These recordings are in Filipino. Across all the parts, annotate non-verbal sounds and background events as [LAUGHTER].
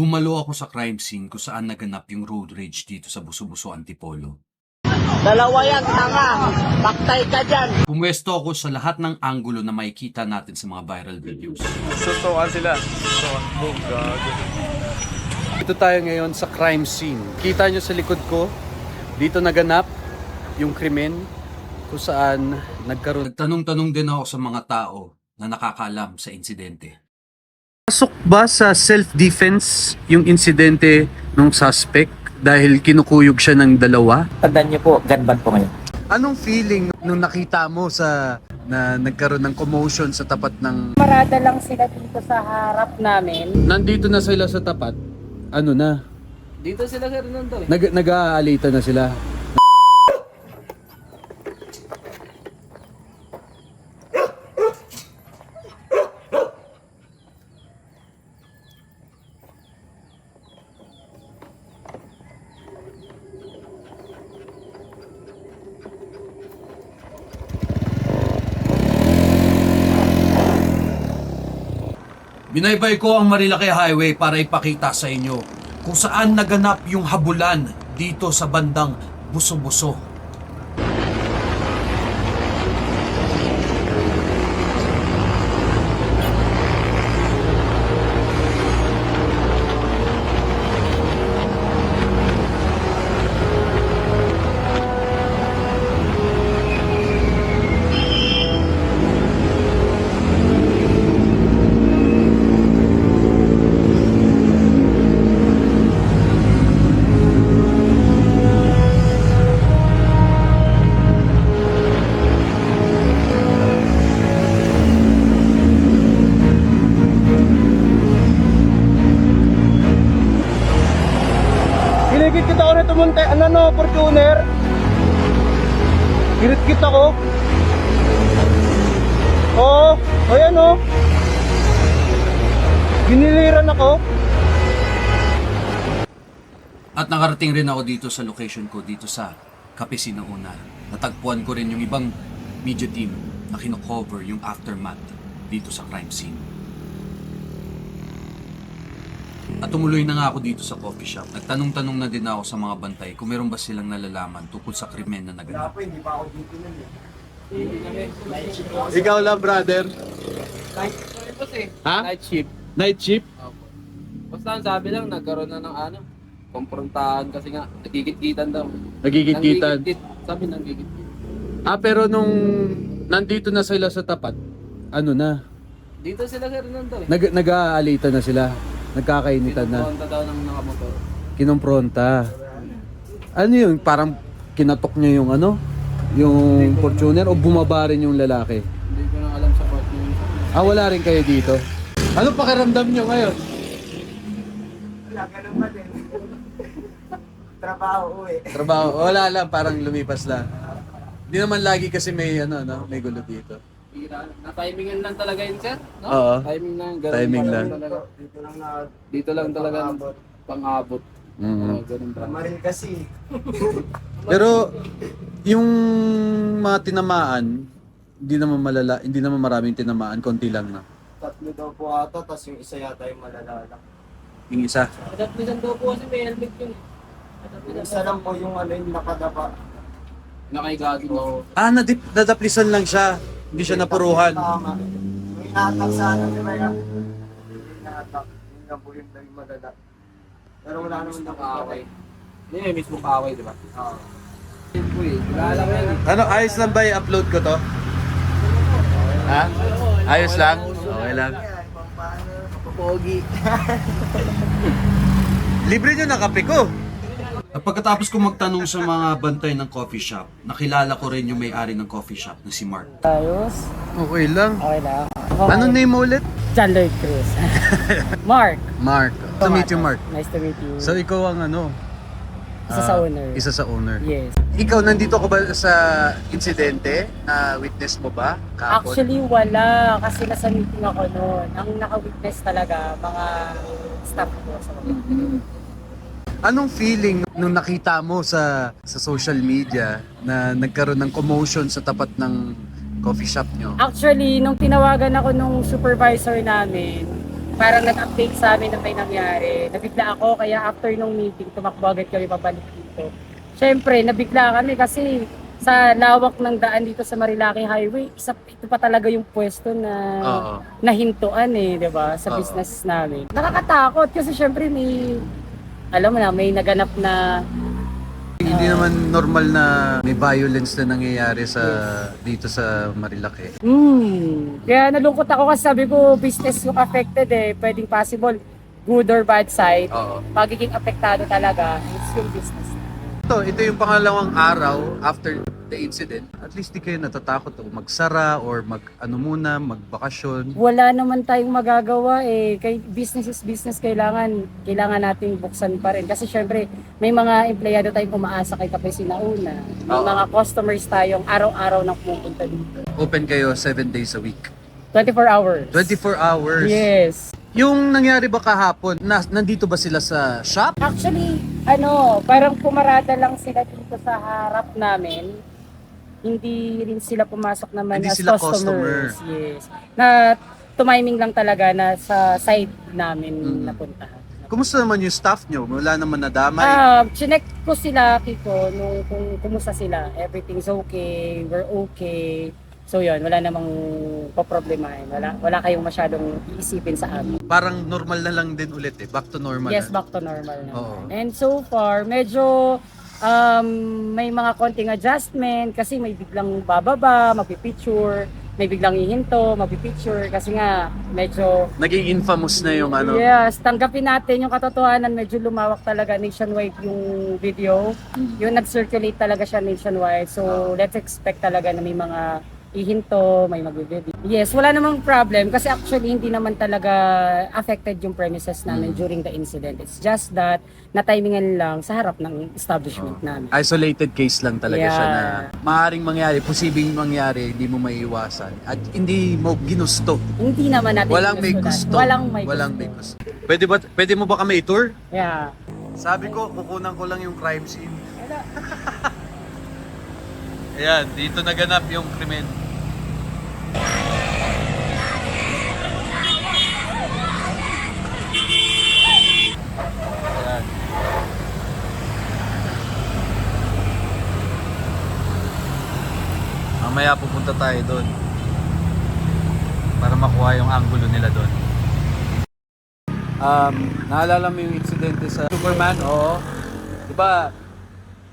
Dumalo ako sa crime scene kung saan naganap yung road rage dito sa Buso-Buso Antipolo. Dalawa yan, tanga. Paktay ka dyan. Pumwesto ako sa lahat ng anggulo na makikita natin sa mga viral videos. Susukan sila. Susukan. Oh, gago. Dito tayo ngayon sa crime scene. Kita nyo sa likod ko, dito naganap yung krimen kung saan nagkaroon. Nagtanong-tanong din ako sa mga tao na nakakaalam sa insidente. Pasok ba sa self-defense yung insidente ng suspect dahil kinukuyog siya ng dalawa? Tandaan niyo po, ganban po ngayon. Anong feeling nung nakita mo sa na nagkaroon ng commotion sa tapat ng Marada lang sila dito sa harap namin. nandito na sila sa tapat? Ano na? Dito sila sir nandun. Nag nag-aalita na sila. Binaybay ko ang Marilaki Highway para ipakita sa inyo kung saan naganap yung habulan dito sa bandang Buso-Buso. Nito munti. Ano no, Fortuner? Kinigit kita ko. Oo. Oh, ayan oh. Giniliran ako. At nakarating rin ako dito sa location ko dito sa Kapesina Una. Natagpuan ko rin yung ibang media team na kinocover yung aftermath dito sa crime scene. At tumuloy na nga ako dito sa coffee shop. Nagtanong-tanong na din ako sa mga bantay kung meron ba silang nalalaman tungkol sa krimen na naganap. Ikaw lang, brother. Ha? Night shift. Night shift? Basta ang sabi lang, nagkaroon na ng ano, komprontahan kasi nga, nagigit-gitan daw. Nagigit-gitan. Nanggigit-git. Sabi nanggigit-git. Ah, pero nung nandito na sila sa tapat, ano na? Dito sila sir nandun eh. Nag nag-aalita na sila. Nagkakainitan na. Pinunta daw ng nakamotor. Kinumpronta. Ano yun? Parang kinatok niya yung ano? Yung Fortuner o bumaba rin yung lalaki? Hindi ko na alam sa part niyo. Ah, wala rin kayo dito? Ano pakiramdam nyo ngayon? Wala, ganun pa din. Trabaho, uwi. Trabaho? Wala lang, parang lumipas lang. Hindi naman lagi kasi may ano, no? may gulo dito. Bira. Na-timingan lang talaga yun sir. No? Oo. Timing lang. Ganun Timing lang. Talaga. Dito lang na Dito lang talaga pang-abot. Mhm. Oo, ganun ba. maril kasi. [LAUGHS] Pero yung mga tinamaan, hindi naman malala, hindi naman maraming tinamaan, konti lang na. Tatlo daw po ata, tapos yung isa yata yung malalala. Yung isa. Adaptisan daw po kasi may helmet yun. eh. Yung isa lang po yung ano yung nakadapa. Nakaigado daw. Ah, nadip, nadaplisan lang siya. Hindi siya napuruhan. Tama. Yung inatak sa ano, di ba yan? Yun lang po yung naging malala. Pero wala naman Mismo nakakaway. kaaway. Hindi, may mismo kaaway, di ba? Oo. Yun po eh. Yan. Ano, ayos lang ba i-upload ko to? Ha? Ayos lang? Okay lang. Pogi. [LAUGHS] Libre nyo na kape ko. At pagkatapos ko magtanong sa mga bantay ng coffee shop, nakilala ko rin yung may-ari ng coffee shop na si Mark. Ayos. Okay lang. Okay lang. Ano name mo ulit? John Lloyd Cruz. [LAUGHS] Mark. Mark. To meet you, Mark. Nice to meet you. So, ikaw ang ano? Isa sa ah, owner. Isa sa owner. Yes. Ikaw, nandito ka ba sa insidente? Na witness mo ba? Kahapon? Actually, wala. Kasi nasa meeting ako noon. Ang naka-witness talaga, mga staff ko sa mga Anong feeling nung nakita mo sa sa social media na nagkaroon ng commotion sa tapat ng coffee shop nyo? Actually, nung tinawagan ako nung supervisor namin, parang nag-update sa amin na may nangyari. Nabigla ako, kaya after nung meeting, tumakbo agad kami pabalik dito. Siyempre, nabigla kami kasi sa lawak ng daan dito sa Marilaki Highway, isa, ito pa talaga yung pwesto na Oo. nahintuan eh, 'di ba, sa Oo. business namin. Nakakatakot kasi syempre may alam mo na, may naganap na Hindi naman normal na may violence na nangyayari sa dito sa Marilaki. Hmm. Kaya nalungkot ako kasi sabi ko, business yung affected eh. Pwedeng possible, good or bad side. Oo. Pagiging apektado talaga, it's yung business. Ito, ito yung pangalawang araw after the incident. At least di kayo natatakot o magsara or mag ano muna, magbakasyon. Wala naman tayong magagawa eh. Kay business is business, kailangan, kailangan nating buksan pa rin. Kasi syempre, may mga empleyado tayong umaasa kay Kape Sinauna. May Oo. mga customers tayong araw-araw na pumunta dito. Open kayo 7 days a week. 24 hours. 24 hours. Yes. Yung nangyari ba kahapon, na, nandito ba sila sa shop? Actually, ano, parang pumarada lang sila dito sa harap namin. Hindi rin sila pumasok naman Hindi as sila customers. Yes. Na tumiming lang talaga na sa side namin Mm. napuntahan. Kumusta naman yung staff nyo? Wala naman nadamay? Ah, chinek ko sila Kiko nung kung kumusta sila. Everything's okay, we're okay. So yun, wala namang poproblemahin. Wala wala kayong masyadong iisipin sa amin. Parang normal na lang din ulit eh. Back to normal Yes, na. back to normal na. Oo. And so far, medyo um, may mga konting adjustment kasi may biglang bababa, magpipicture, may biglang ihinto, magpipicture kasi nga medyo Naging infamous na yung ano. Yes, tanggapin natin yung katotohanan, medyo lumawak talaga nationwide yung video. Yung nag-circulate talaga siya nationwide. So, let's expect talaga na may mga ihinto, may magbe-video. Yes, wala namang problem kasi actually hindi naman talaga affected yung premises namin during the incident. It's just that na-timingan lang sa harap ng establishment namin. Isolated case lang talaga Yeah. siya na maaaring mangyari, posibleng mangyari, hindi mo maiiwasan. At hindi mo ginusto. Hindi naman natin Walang may gusto. lahat. Walang may Walang gusto. may gusto. Pwede, ba, pwede mo ba kami i-tour? Yeah. Sabi ko, kukunan ko lang yung crime scene. [LAUGHS] Ayan, dito naganap yung krimen. Mamaya pupunta tayo doon. Para makuha yung angulo nila doon. Um, naalala mo yung insidente sa Superman? Oo. Diba,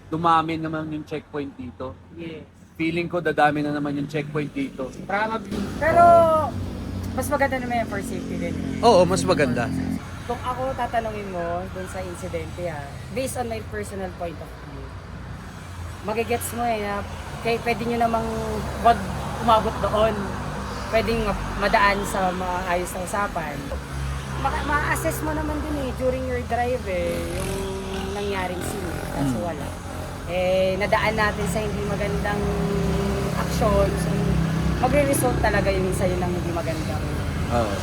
dumami naman yung checkpoint dito. Yes. Feeling ko dadami na naman yung checkpoint dito. Probably. Pero, mas maganda naman yung for safety din. eh. Oo, mas maganda. Kung ako tatanungin mo dun sa insidente ha, based on my personal point of view, magigets mo eh na kay pwede nyo namang wag umabot doon. Pwedeng ma- madaan sa maayos na usapan. Ma- ma-assess mo naman din eh during your drive eh, yung nangyaring scene. Kaso wala. Eh, nadaan natin sa hindi magandang action. So, magre-result talaga yun ng hindi magandang. Oo.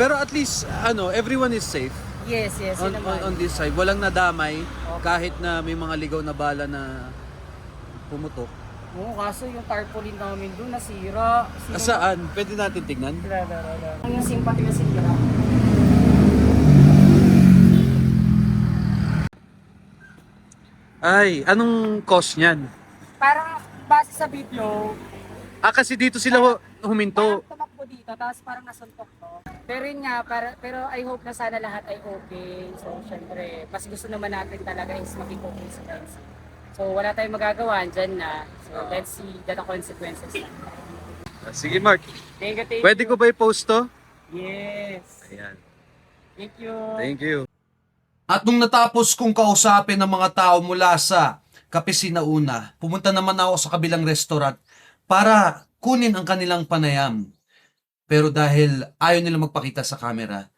Pero at least, ano, everyone is safe. Yes, yes, On, on, on this side. Walang nadamay Okay. kahit na may mga ligaw na bala na pumutok. Oo, kaso yung tarpaulin namin doon nasira. Sino- Saan? Pwede natin tignan? Wala, wala, wala. Yung simpati na sira. Ay, anong cause niyan? Parang base sa video, Ah, kasi dito sila hu- huminto. parang tumakbo dito, tapos parang nasuntok to. Pero yun nga, para, pero I hope na sana lahat ay okay. So, syempre, mas gusto naman natin talaga is maging okay sa friends. So, wala tayong magagawa, dyan na. So, let's see the consequences na. Sige, Mark. Thank you, thank Pwede you. ko ba i-post to? Yes. Ayan. Thank you. Thank you. At nung natapos kong kausapin ng mga tao mula sa Kapesina Una, pumunta naman ako sa kabilang restaurant para kunin ang kanilang panayam. Pero dahil ayaw nila magpakita sa camera,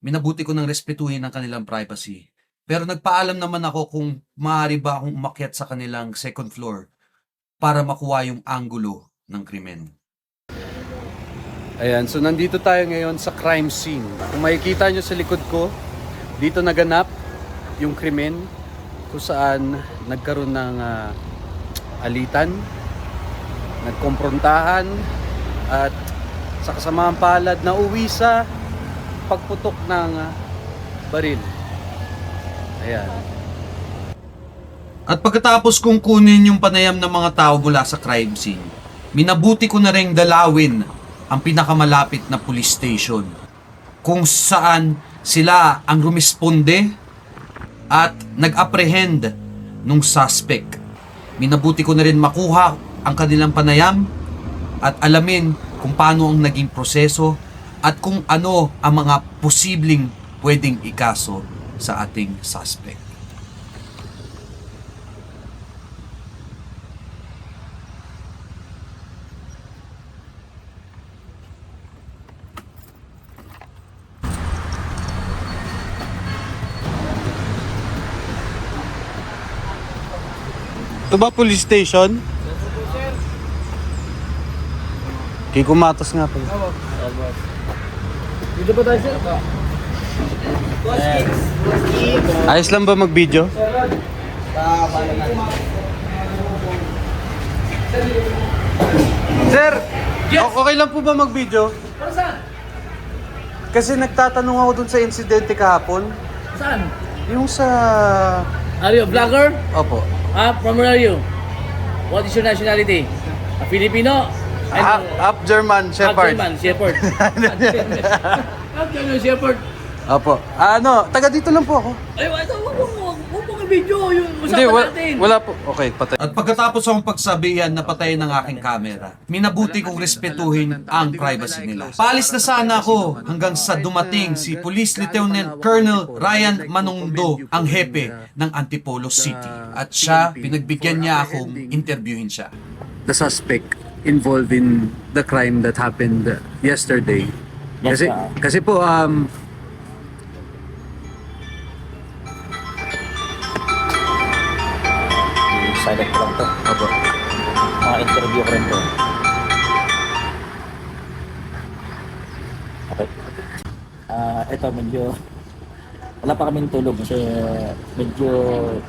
minabuti ko ng respetuhin ang kanilang privacy. Pero nagpaalam naman ako kung maaari ba akong umakyat sa kanilang second floor para makuha yung angulo ng krimen. Ayan, so nandito tayo ngayon sa crime scene. Kung makikita nyo sa likod ko, dito naganap yung krimen kung saan nagkaroon ng ah, alitan, nagkomprontahan, at sa kasamaang palad na uwi sa pagputok ng ah, baril. Ayan. At pagkatapos kong kunin yung panayam ng mga tao mula sa crime scene, minabuti ko na ring dalawin ang pinakamalapit na police station kung saan sila ang rumisponde at nag-apprehend nung suspect. Minabuti ko na rin makuha ang kanilang panayam at alamin kung paano ang naging proseso at kung ano ang mga posibleng pwedeng ikaso sa ating suspect. Ito ba police station? Kay Kumatos nga pala. Dito ba tayo sir? Ayos lang ba mag-video? Sir, o- okay lang po ba mag-video? Kasi nagtatanong ako dun sa insidente kahapon. Saan? Yung sa... Are you a vlogger? Opo. Ah, from where are you? What is your nationality? A Filipino? Half, [LAUGHS] half German Shepherd. German, Shepherd. Half German, Shepherd. Opo. Ano, taga dito lang po ako. Ay, huwag mo, huwag mo video yung Hindi, usapan wala, natin. wala po. Okay, patay. At pagkatapos akong pagsabihan na patayin ng aking kamera, minabuti kong respetuhin ang privacy nila. Paalis na sana ako hanggang sa dumating si Police Lieutenant Colonel Ryan Manungdo, ang hepe ng Antipolo City. At siya, pinagbigyan niya akong interviewin siya. the suspect involved in the crime that happened yesterday. Yes, kasi kasi po um Interview ko rin to. Okay. Ah, ito medyo wala pa kaming tulog kasi medyo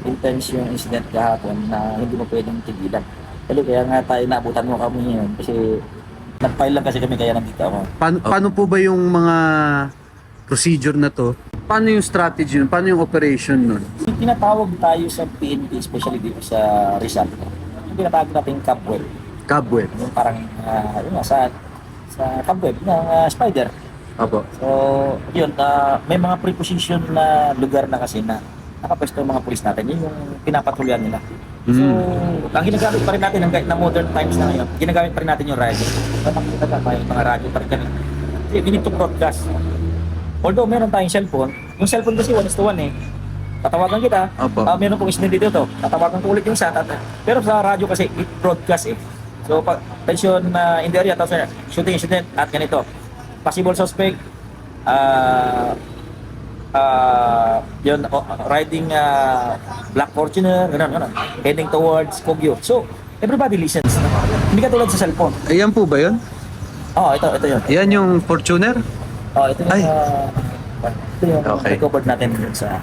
intense yung incident kahapon na hindi mo pwedeng tigilan. Pero kaya nga tayo naabutan mo kami ngayon kasi nag-file lang kasi kami kaya nandito ako. Paano, paano po ba yung mga procedure na to? Paano yung strategy nun? Paano yung operation nun? Tinatawag tayo sa PNP, especially dito sa Rizal. Yung tinatawag natin cobweb. Cobweb. Yung parang, uh, yun nga, sa, sa cobweb ng ah, spider. Opo. So, yun, ah, may mga preposition na lugar na kasi na nakapwesto yung mga pulis natin. Yun yung pinapatuloyan nila. So, ang ginagamit pa rin natin hanggang na modern times na ngayon, ginagamit pa rin natin yung radyo. So, makikita ka pa yung mga radyo pa rin kami. We need to broadcast. Although meron tayong cellphone, yung cellphone kasi one is to one eh. Tatawagan kita, Opo. ah, meron pong incident dito to. Tatawagan ko ulit yung sa Pero sa radyo kasi it broadcast eh. So pag tension na in the area tapos eh, shooting incident at ganito. Possible suspect ah ah yun oh, riding ah, Black Fortuner, ganun, ganun. Heading towards Kogyo. So everybody listens. Hindi ka tulad sa cellphone. Ayan po ba yun? Oh, ito, ito yun. Ayan yung Fortuner? Oh, ito yung Ay. ah, ito yung Okay. recovered natin sa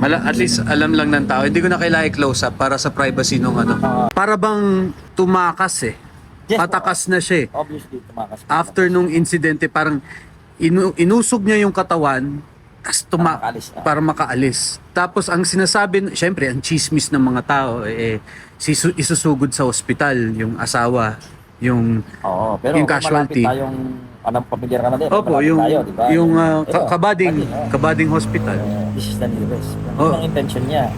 Mala, at least alam lang ng tao. Hindi ko na kailangan i-close up para sa privacy nung ano. para bang tumakas eh. Yes, Patakas na siya eh. obviously tumakas. After nung insidente, parang inu- inusog niya yung katawan tas tuma Para makaalis, ah. para makaalis. Tapos ang sinasabi, syempre ang chismis ng mga tao eh sisu- isusugod sa ospital yung asawa, yung Oo, pero Yung kung casualty. malapit tayong, alam, pamilyar ka na din. Opo, malapit yung tayo, di ba? yung ah, ka- kabading Kabading, kabading hospital. This is the nearest. Kung Oo. ang intention niya,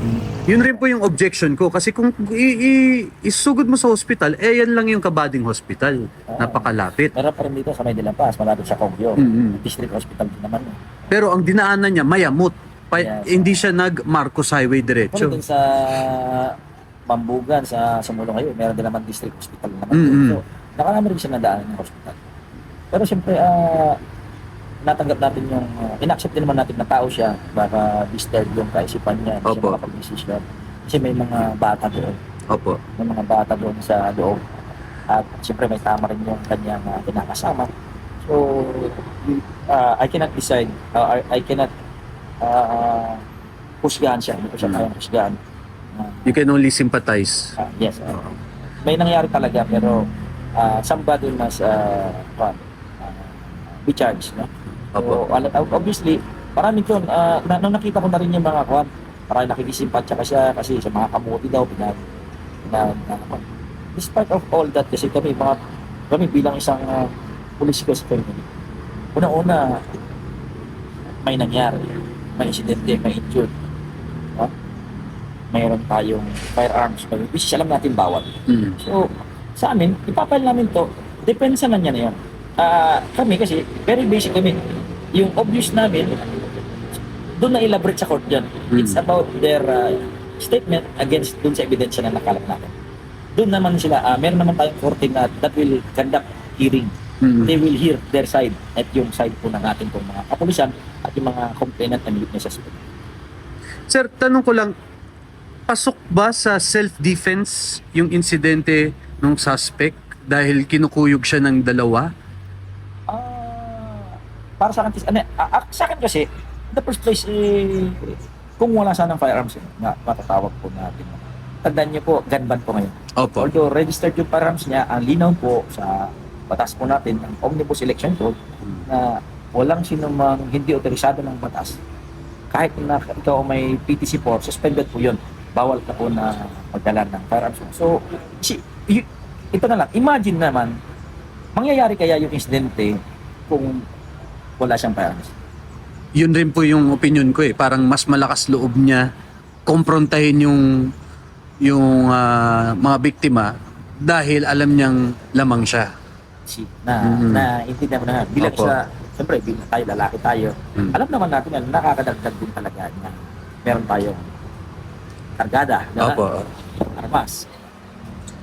Yun rin po yung objection ko kasi kung i- i- isugod mo sa hospital, eh yan lang yung kabading hospital. Napakalapit. meron pa rin dito sa May de la Paz, malapit sa Kogyo. Mm-mm. District Hospital din naman. eh. Pero ang dinaanan niya mayamot. Pa- Yes. Hindi siya nag Marcos Highway diretso. din sa Bambugan, sa Sumulong ngayon, meron din naman District Hospital naman. Mm-mm. So, nakarami rin siya nadaan ng hospital. Pero siyempre, ah, natanggap natin yung, uh, inaccept din naman natin na tao siya, baka disturb yung kaisipan niya, hindi siya Opo. makapag-decision. Kasi may mga bata doon. Opo. may mga bata doon sa loob. At siyempre may tama rin yung kanyang uh, kinakasama. So, uh, I cannot decide, uh, I, I cannot uh, husgahan siya. Hindi ko siya Mm. kayang husgahan. Uh, You can only sympathize. uh, yes, uh, may nangyari talaga pero uh, somebody must uh, uh, uh, be charged. No? So, wala, obviously, marami doon, ah, na, nung nakita ko na rin yung mga kwan, parang nakikisimpatya ka siya kasi sa mga kamuti daw, pinag, pinag, uh, despite of all that, kasi kami, mga, kami bilang isang uh, police quest family, una-una, may nangyari, may insidente, may injured, no? mayroon tayong firearms, which is alam natin bawal. Mm. So, sa amin, ipapile namin to, depensa na niya na yun. Ah, kami kasi, very basic kami. Yung obvious namin, doon na elaborate sa court yan. It's about their ah, statement against doon sa ebidensya na nakalap natin. Doon naman sila, ah, meron naman tayong korte na that will conduct hearing. Mm. They will hear their side at yung side po ng ating pong mga kapulisan at yung mga complainant and witnesses. Sir, tanong ko lang, pasok ba sa self-defense yung insidente ng suspect dahil kinukuyog siya ng dalawa? Para sa akin, ano, ah, sa akin kasi, in the first place, eh, kung wala sanang firearms, eh, na matatawag po natin. Tandaan niyo po, gun ban po ngayon. Opo. Although registered yung firearms niya, ang linaw po sa batas po natin, ng Omnibus Election Code, na walang sinumang hindi otorisado ng batas. Kahit na ikaw may PTC4, suspended po yun. Bawal ka po na magdala ng firearms. So, si, ito na lang, imagine naman, mangyayari kaya yung insidente kung wala siyang firearms. Yun rin po yung opinion ko eh. Parang mas malakas loob niya komprontahin yung yung ah, mga biktima dahil alam niyang lamang siya. Si, na, Mhm. na intindihan mo na nga. Bilang Opo. sa, siyempre, bilang tayo, lalaki tayo, Mm. alam naman natin na nakakadagdag din talaga na meron tayong kargada, na Opo. armas.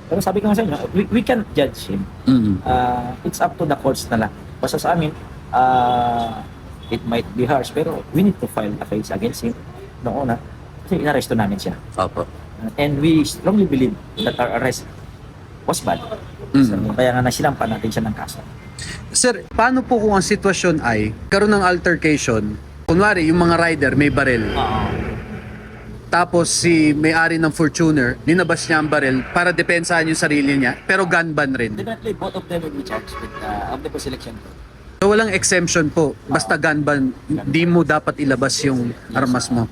Pero sabi ko nga sa inyo, we, we can judge him. Mm. Uh, it's up to the courts na lang. Basta sa amin, uh, it might be harsh, pero we need to file a case against him noong una. Kasi inaresto namin siya. Opo. And we strongly believe that our arrest was bad. So, Mm. kaya nga nasinampan natin siya ng kaso. Sir, paano po kung ang sitwasyon ay karoon ng altercation? Kunwari, yung mga rider may baril. Tapos si may-ari ng Fortuner, ninabas niya ang baril para depensahan yung sarili niya, pero gun ban rin. Definitely, both of them will be charged with uh, omnibus election code. So walang exemption po. Basta gun ban, di mo dapat ilabas yung armas mo.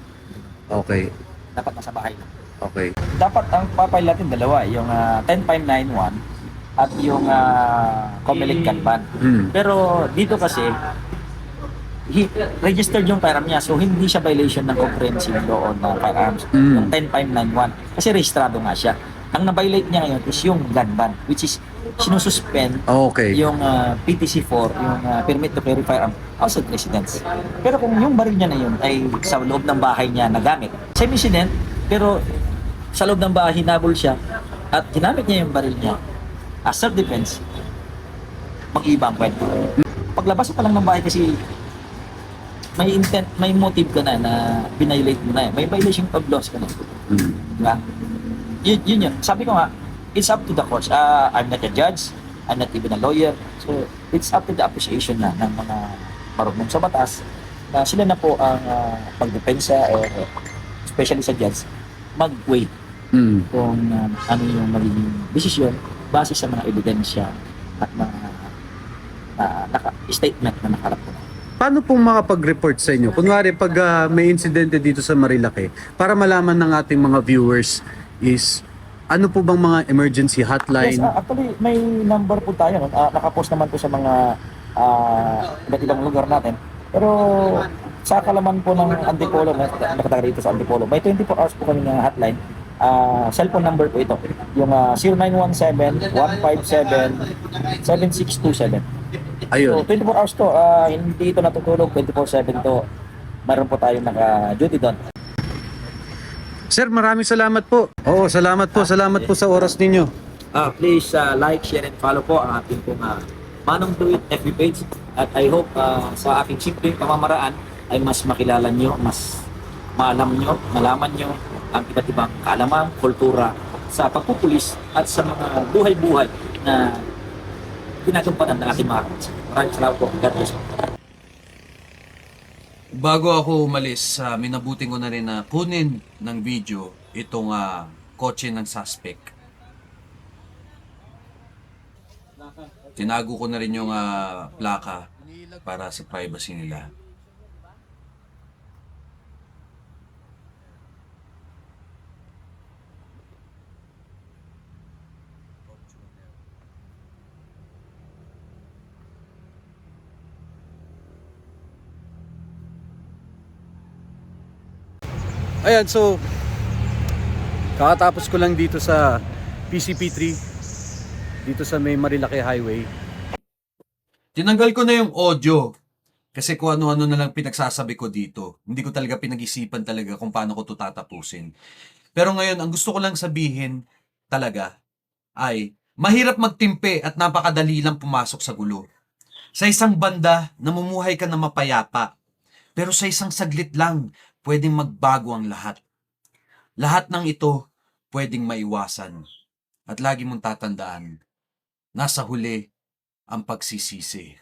Okay. Dapat nasa bahay na. Okay. Dapat ang papay natin dalawa, yung uh, 10591 at yung uh, Comelec gun ban. Hmm. Pero dito kasi, he, registered yung firearm niya, so hindi siya violation ng comprehensive law on uh, firearms, Mm. yung 10591. Kasi rehistrado nga siya. Ang na-violate niya ngayon is yung gun ban, which is sinususpend Okay. yung uh, PTC4, yung uh, permit to carry firearm outside residence. Pero kung yung baril niya na yun ay sa loob ng bahay niya nagamit, same incident, pero sa loob ng bahay hinabol siya at ginamit niya yung baril niya as self-defense, mag-iba ang kwento. Paglabas pa lang ng bahay kasi may intent, may motive ka na na binilate mo na eh. May violation of laws ka na. Hmm. Diba? Yun, yun yun. Sabi ko nga, it's up to the courts. Uh, I'm not a judge. I'm not even a lawyer. So, it's up to the appreciation na ng mga marunong sa batas na sila na po ang uh, pagdepensa or especially sa judge, mag-wait Hmm. kung um, ano yung magiging desisyon base sa mga ebidensya at mga uh, naka, statement na nakarap ko. Paano pong makapag-report sa inyo? Kunwari, pag ah, may insidente dito sa Marilake, para malaman ng ating mga viewers is, ano po bang mga emergency Yes, hotline? uh, actually may number po tayo. Uh, nakapost naman po sa mga uh, iba't ibang lugar natin. Pero sa kalaman po ng Antipolo, na nakataga rito sa Antipolo, may 24 hours po kami ng hotline. Uh, cellphone number po ito. Yung uh, 0917-157-7627. So, Ayun. 24 hours to. Uh, hindi ito natutulog. 24-7 to. Mayroon po tayong naka-duty doon. Sir, maraming salamat po. Oo, salamat po. Salamat po sa oras ninyo. Uh, please uh, like, share, and follow po ang ating pong uh, Manong Do It FB page. At I hope uh, sa aking simpleng pamamaraan ay mas makilala nyo, mas maalam nyo, malaman nyo ang iba't ibang kaalaman, kultura sa pagpupulis at sa mga buhay-buhay na ginagampanan ng ating mga. Maraming salamat po. God bless po. Bago ako umalis, uh, minabuting ko na rin na kunin ng video itong ah, kotse ng suspect. Tinago ko na rin yung ah, plaka para sa privacy nila. Ayan, so kakatapos ko lang dito sa PCP3 dito sa may Marilaki Highway. Tinanggal ko na yung audio kasi kung ano-ano na lang pinagsasabi ko dito. Hindi ko talaga pinag-isipan talaga kung paano ko to tatapusin. Pero ngayon, ang gusto ko lang sabihin talaga ay mahirap magtimpe at napakadali lang pumasok sa gulo. Sa isang banda, namumuhay ka na mapayapa. Pero sa isang saglit lang, pwedeng magbago ang lahat. Lahat ng ito pwedeng maiwasan. At lagi mong tatandaan, nasa huli ang pagsisisi.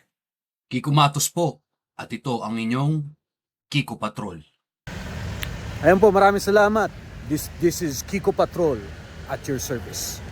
Kiko Matos po, at ito ang inyong Kiko Patrol. Ayan po, maraming salamat. This, this is Kiko Patrol at your service.